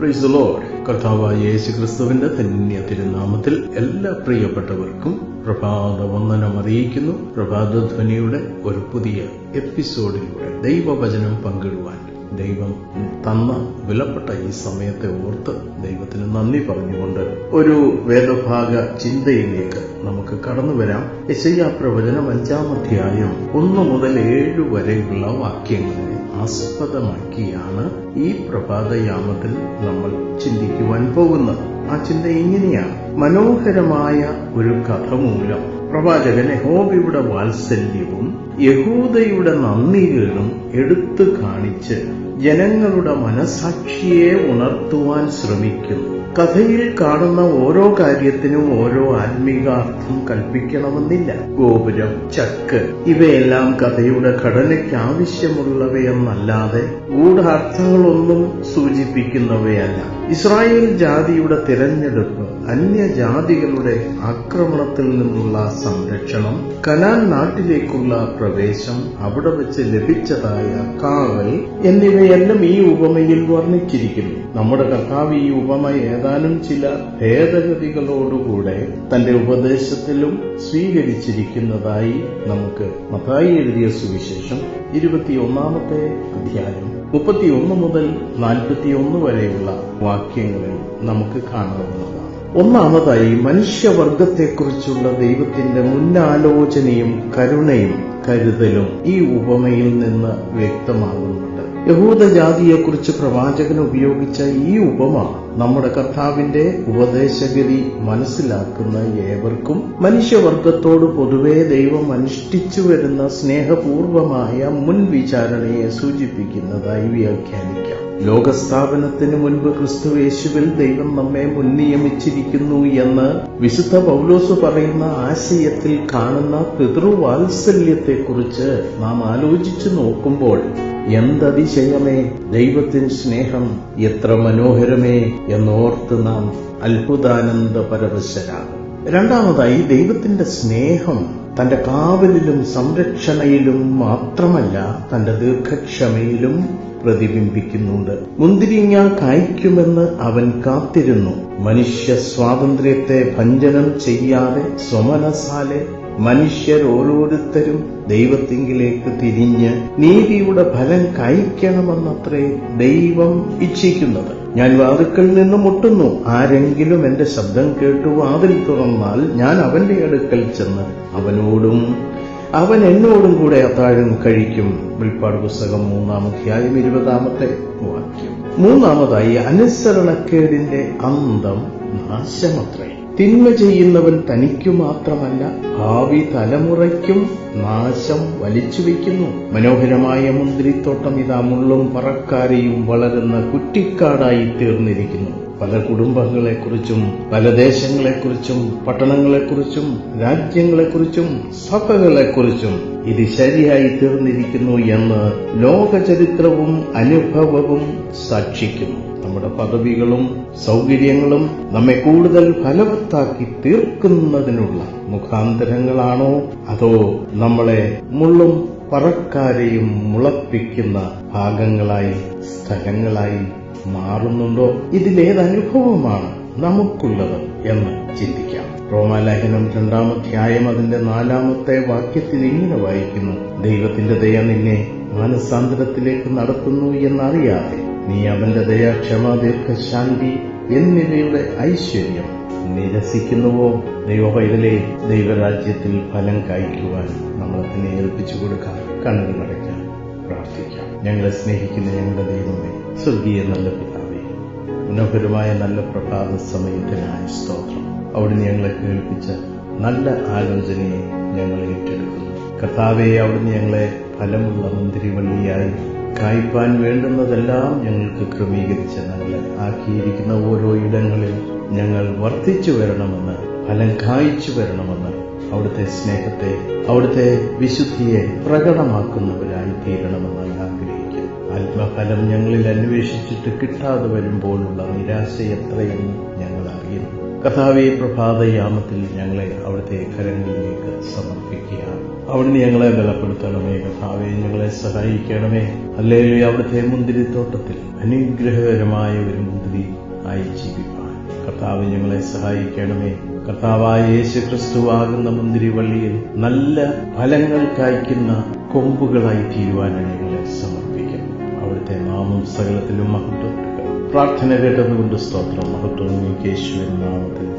Price load കർത്താവായ യേശു ക്രിസ്തുവിന്റെ ധന്യ തിരുനാമത്തിൽ എല്ലാ പ്രിയപ്പെട്ടവർക്കും പ്രഭാത വന്ദനം അറിയിക്കുന്നു. പ്രഭാതധ്വനിയുടെ ഒരു പുതിയ എപ്പിസോഡിലൂടെ ദൈവവചനം പങ്കിടുവാൻ ദൈവം തന്ന വിലപ്പെട്ട ഈ സമയത്തെ ഓർത്ത് ദൈവത്തിന് നന്ദി പറഞ്ഞുകൊണ്ട് ഒരു വേദഭാഗ ചിന്തയിലേക്ക് നമുക്ക് കടന്നു വരാം. യശയ്യാ പ്രവചനം അഞ്ചാം അധ്യായം ഒന്ന് മുതൽ ഏഴ് വരെയുള്ള വാക്യങ്ങളെ ആസ്പദമാക്കിയാണ് ഈ പ്രഭാതയാമത്തിൽ നമ്മൾ ചിന്തിക്കുവാൻ പോകുന്നത്. ആ ചിന്ത ഇങ്ങനെയാണ് മനോഹരമായ ഒരു കഥ മൂലം പ്രവാചകൻ യഹോബയുടെ വാത്സല്യവും യഹൂദയുടെ നന്ദികളും എടുത്തു കാണിച്ച് ജനങ്ങളുടെ മനസാക്ഷിയെ ഉണർത്തുവാൻ ശ്രമിക്കുന്നു. കഥയിൽ കാണുന്ന ഓരോ കാര്യത്തിനും ഓരോ ആത്മീകാർത്ഥം കൽപ്പിക്കണമെന്നില്ല. ഗോപുരം ചക്ക് ഇവയെല്ലാം കഥയുടെ ഘടനയ്ക്ക് ആവശ്യമുള്ളവയെന്നല്ലാതെ ഗൂഢാർത്ഥങ്ങളൊന്നും സൂചിപ്പിക്കുന്നവയല്ല. ഇസ്രായേൽ ജാതിയുടെ തിരഞ്ഞെടുപ്പ് അന്യജാതികളുടെ ആക്രമണത്തിൽ നിന്നുള്ള സംരക്ഷണം കനാൻ നാട്ടിലേക്കുള്ള പ്രവേശം അവിടെ വെച്ച് ലഭിച്ചതായ കാവൽ എന്നിവയെല്ലാം ഈ ഉപമയിൽ വർണിച്ചിരിക്കുന്നു. നമ്മുടെ കർത്താവ് ഈ ഉപമ ഏതാനും ചില ഭേദഗതികളോടുകൂടെ തന്റെ ഉപദേശത്തിലും സ്വീകരിച്ചിരിക്കുന്നതായി നമുക്ക് മത്തായി എഴുതിയ സുവിശേഷം ഇരുപത്തിയൊന്നാമത്തെ അധ്യായം മുപ്പത്തിയൊന്ന് മുതൽ നാൽപ്പത്തിയൊന്ന് വരെയുള്ള വാക്യങ്ങളിൽ നമുക്ക് കാണാവുന്നതാണ്. ഒന്നാമതായി മനുഷ്യവർഗത്തെക്കുറിച്ചുള്ള ദൈവത്തിന്റെ മുന്നാലോചനയും കരുണയും കരുതലും ഈ ഉപമയിൽ നിന്ന് വ്യക്തമാകുന്നുണ്ട്. യഹൂദജാതിയെക്കുറിച്ച് പ്രവാചകൻ ഉപയോഗിച്ച ഈ ഉപമ നമ്മുടെ കർത്താവിന്റെ ഉപദേശഗതി മനസ്സിലാക്കുന്ന ഏവർക്കും മനുഷ്യവർഗത്തോട് പൊതുവെ ദൈവം അനുഷ്ഠിച്ചു വരുന്ന സ്നേഹപൂർവമായ മുൻവിചാരണയെ സൂചിപ്പിക്കുന്നതായി വ്യാഖ്യാനിക്കാം. ലോകസ്ഥാപനത്തിന് മുൻപ് ക്രിസ്തുവേശുവിൽ ദൈവം നമ്മെ മുൻനിയമിച്ചിരിക്കുന്നു എന്ന് വിശുദ്ധ പൗലോസ് പറയുന്ന ആശയത്തിൽ കാണുന്ന പിതൃവാത്സല്യത്തെക്കുറിച്ച് നാം ആലോചിച്ചു നോക്കുമ്പോൾ എന്തതിശയമേ? ദൈവത്തിൻ സ്നേഹം എത്ര മനോഹരമേ എന്നോർത്ത് നാം അത്ഭുതാനന്ദ പരവശരാകും രണ്ടാമതായി ദൈവത്തിന്റെ സ്നേഹം തന്റെ കാവലിലും സംരക്ഷണയിലും മാത്രമല്ല തന്റെ ദീർഘക്ഷമയിലും പ്രതിബിംബിക്കുന്നുണ്ട്. മുന്തിരിങ്ങ കായ്ക്കുമെന്ന് അവൻ കാത്തിരുന്നു. മനുഷ്യ സ്വാതന്ത്ര്യത്തെ ഭഞ്ജനം ചെയ്യാതെ സ്വമനസാലെ മനുഷ്യർ ഓരോരുത്തരും ദൈവത്തിങ്കിലേക്ക് തിരിഞ്ഞ് നീതിയുടെ ഫലം കഴിക്കണമെന്നത്രേ ദൈവം ഇച്ഛിക്കുന്നത്. ഞാൻ വാതുക്കൾ നിന്ന് മുട്ടുന്നു. ആരെങ്കിലും എന്റെ ശബ്ദം കേട്ടു വാതിൽ തുറന്നാൽ ഞാൻ അവന്റെ അടുക്കൽ ചെന്ന് അവനോടും അവൻ എന്നോടും കൂടെ അത്താഴം കഴിക്കും. വെളിപ്പാട് പുസ്തകം മൂന്നാം അധ്യായം ഇരുപതാമത്തെ വാക്യം. മൂന്നാമതായി അനുസരണക്കേടിന്റെ അന്തം നാശമത്രേ. തിന്മ ചെയ്യുന്നവൻ തനിക്കു മാത്രമല്ല ഭാവി തലമുറയ്ക്കും നാശം വലിച്ചു വയ്ക്കുന്നു. മനോഹരമായ മുന്തിരിത്തോട്ടം ഇതാ മുള്ളും പറക്കാരയും വളരുന്ന കുറ്റിക്കാടായി തീർന്നിരിക്കുന്നു. പല കുടുംബങ്ങളെക്കുറിച്ചും പല ദേശങ്ങളെക്കുറിച്ചും പട്ടണങ്ങളെക്കുറിച്ചും രാജ്യങ്ങളെക്കുറിച്ചും സഭകളെക്കുറിച്ചും ഇത് ശരിയായി തീർന്നിരിക്കുന്നു എന്ന് ലോകചരിത്രവും അനുഭവവും സാക്ഷിക്കുന്നു. നമ്മുടെ പദവികളും സൗകര്യങ്ങളും നമ്മെ കൂടുതൽ ഫലവത്താക്കി തീർക്കുന്നതിനുള്ള മുഖാന്തരങ്ങളാണോ അതോ നമ്മളെ മുള്ളും പറക്കാരെയും മുളപ്പിക്കുന്ന ഭാഗങ്ങളായി സ്ഥലങ്ങളായി മാറുന്നുണ്ടോ? ഇതിലേതനുഭവമാണ് നമുക്കുള്ളത് എന്ന് ചിന്തിക്കാം. റോമാലേഖനം രണ്ടാമധ്യായം അതിന്റെ നാലാമത്തെ വാക്യത്തിൽ ഇങ്ങനെ വായിക്കുന്നു. ദൈവത്തിന്റെ ദയ നിന്നെ മാനസാന്തരത്തിലേക്ക് നടത്തുന്നു എന്നറിയാതെ നീ അവന്റെ ദയ ക്ഷമ ദീർഘശാന്തി എന്നിവയുടെ ഐശ്വര്യം നിരസിക്കുന്നുവോ? ദൈവപൈതലെ ദൈവരാജ്യത്തിൽ ഫലം കായ്ക്കുവാൻ നമ്മളെ തന്നെ ഏൽപ്പിച്ചു കൊടുക്കാം കണ്ണുകൾ അടയ്ക്കാം പ്രാർത്ഥിക്കാം. ഞങ്ങളെ സ്നേഹിക്കുന്ന ഞങ്ങളുടെ ദൈവമേ സ്വർഗീയ നല്ല പിതാവേ മനോഹരമായ നല്ല പ്രഭാത സമയത്തിനായ സ്തോത്രം. അവിടുന്ന് ഞങ്ങളെ കേൾപ്പിച്ച നല്ല ആലോചനയെ ഞങ്ങൾ ഏറ്റെടുക്കുന്നു. കർത്താവെ അവിടുന്ന് ഞങ്ങളെ ഫലമുള്ള മുന്തിരിവള്ളിയായി കായ്പാൻ വേണ്ടുന്നതെല്ലാം ഞങ്ങൾക്ക് ക്രമീകരിച്ച് ഞങ്ങളെ ആക്കിയിരിക്കുന്ന ഓരോ ഇടങ്ങളിൽ ഞങ്ങൾ വർദ്ധിച്ചു വരണമെന്ന് ഫലം കായ്ച്ചു വരണമെന്ന് അവിടുത്തെ സ്നേഹത്തെ അവിടുത്തെ വിശുദ്ധിയെ പ്രകടമാക്കുന്നവരായി തീരണമെന്ന് ആഗ്രഹിക്കുന്നു. ആത്മഫലം ഞങ്ങളിൽ അന്വേഷിച്ചിട്ട് കിട്ടാതെ വരുമ്പോഴുള്ള നിരാശ എത്രയെന്ന് ഞങ്ങൾ അറിയുന്നു. കഥാവെ പ്രഭാതയാമത്തിൽ ഞങ്ങളെ അവിടുത്തെ കരങ്ങളിലേക്ക് സമർപ്പിക്കുകയാണ്. അവിടുന്ന് ഞങ്ങളെ ബലപ്പെടുത്തണമേ കഥാവെ ഞങ്ങളെ സഹായിക്കണമേ. അല്ലെങ്കിൽ അവിടുത്തെ മുന്തിരിത്തോട്ടത്തിൽ അനുഗ്രഹകരമായ ഒരു മുന്തിരി ആയി ജീവിപ്പാൻ. കർത്താവ് ഞങ്ങളെ സഹായിക്കണമേ. കർത്താവായ യേശു ക്രിസ്തുവാകുന്ന മുന്തിരിവള്ളിയിൽ നല്ല ഫലങ്ങൾ കായ്ക്കുന്ന കൊമ്പുകളായി തീരുവാനാണ് ഞങ്ങളെ അവിടുത്തെ നാമം സകലത്തിലും മഹത്വം. പ്രാർത്ഥന കേട്ടതുകൊണ്ട് സ്തോത്രം. മഹത്വം യേശുവിൻ നാമത്തിൽ.